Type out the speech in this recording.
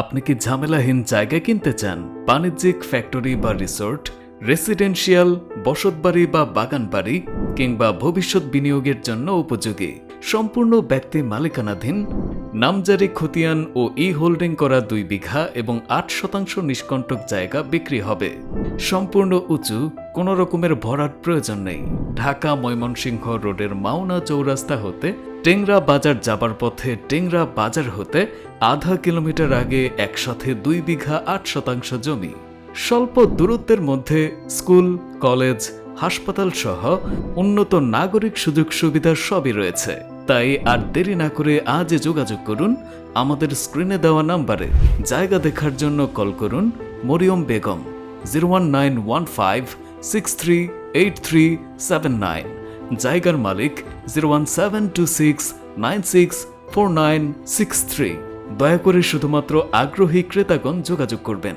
আপনি কি ঝামেলাহীন জায়গা কিনতে চান? বাণিজ্যিক ফ্যাক্টরি বা রিসোর্ট, রেসিডেন্সিয়াল, বসতবাড়ি বা বাগান বাড়ি কিংবা ভবিষ্যৎ বিনিয়োগের জন্য উপযোগী। সম্পূর্ণ ব্যক্তি মালিকানাধীন, নামজারি খতিয়ান ও ই হোল্ডিং করা দুই বিঘা এবং আট শতাংশ নিষ্কণ্টক জায়গা বিক্রি হবে। সম্পূর্ণ উঁচু, কোনো রকমের ভরাট প্রয়োজন নেই। ঢাকা ময়মনসিংহ রোডের মাওনা চৌরাস্তা হতে, টেংরা বাজার যাবার পথে টেংরা বাজার হতে আধা কিলোমিটার আগে একসাথে দুই বিঘা আট শতাংশ জমি। স্বল্প দূরত্বের মধ্যে স্কুল, কলেজ, হাসপাতাল সহ উন্নত নাগরিক সুযোগ সুবিধা সবই রয়েছে। তাই আর দেরি না করে আজই যোগাযোগ করুন। আমাদের স্ক্রিনে দেওয়া নাম্বারে জায়গা দেখার জন্য কল করুন Maryam Begum, zero one nine one five six three eight three seven nine. জায়গার মালিক zero one seven two six nine six four nine six three. দয়া করে শুধুমাত্র আগ্রহী ক্রেতাগণ যোগাযোগ করবেন।